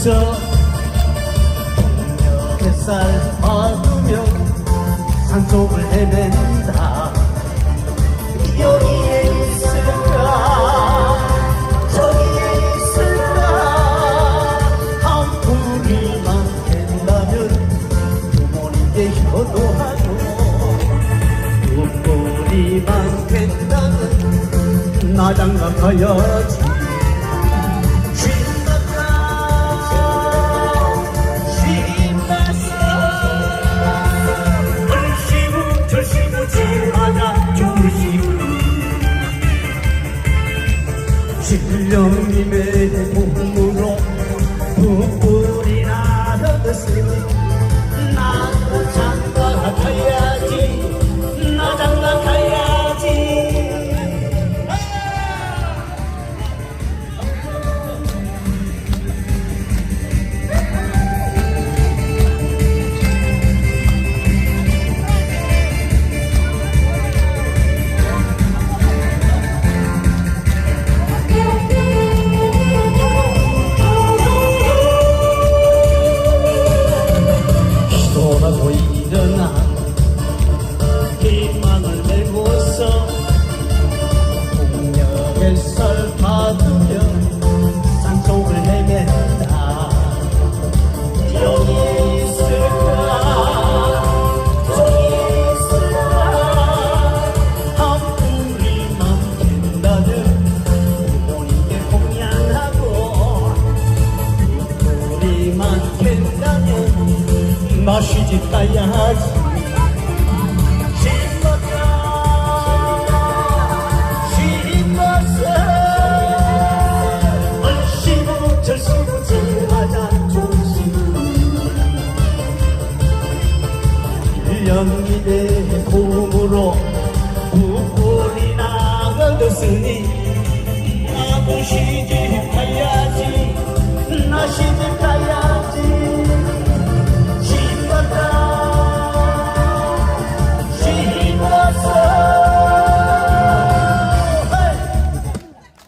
메모서 햇살 받으며 산속을 헤맨다 여기에 있을까 저기에 있을까 한 뿌리만 된다면 부모님께 효도하고 두 뿌리만 된다면 나 장가 가야지 신령님의 몸으로 햇살 받으며 산속을 헤맨다. 여기 있을까? 저기 있을까? 한 뿌리만 된다면 부모님께 공양하고 된다면 나 시집 가야지 일년이내 봄으로 부풀이 나가었으니 아버시지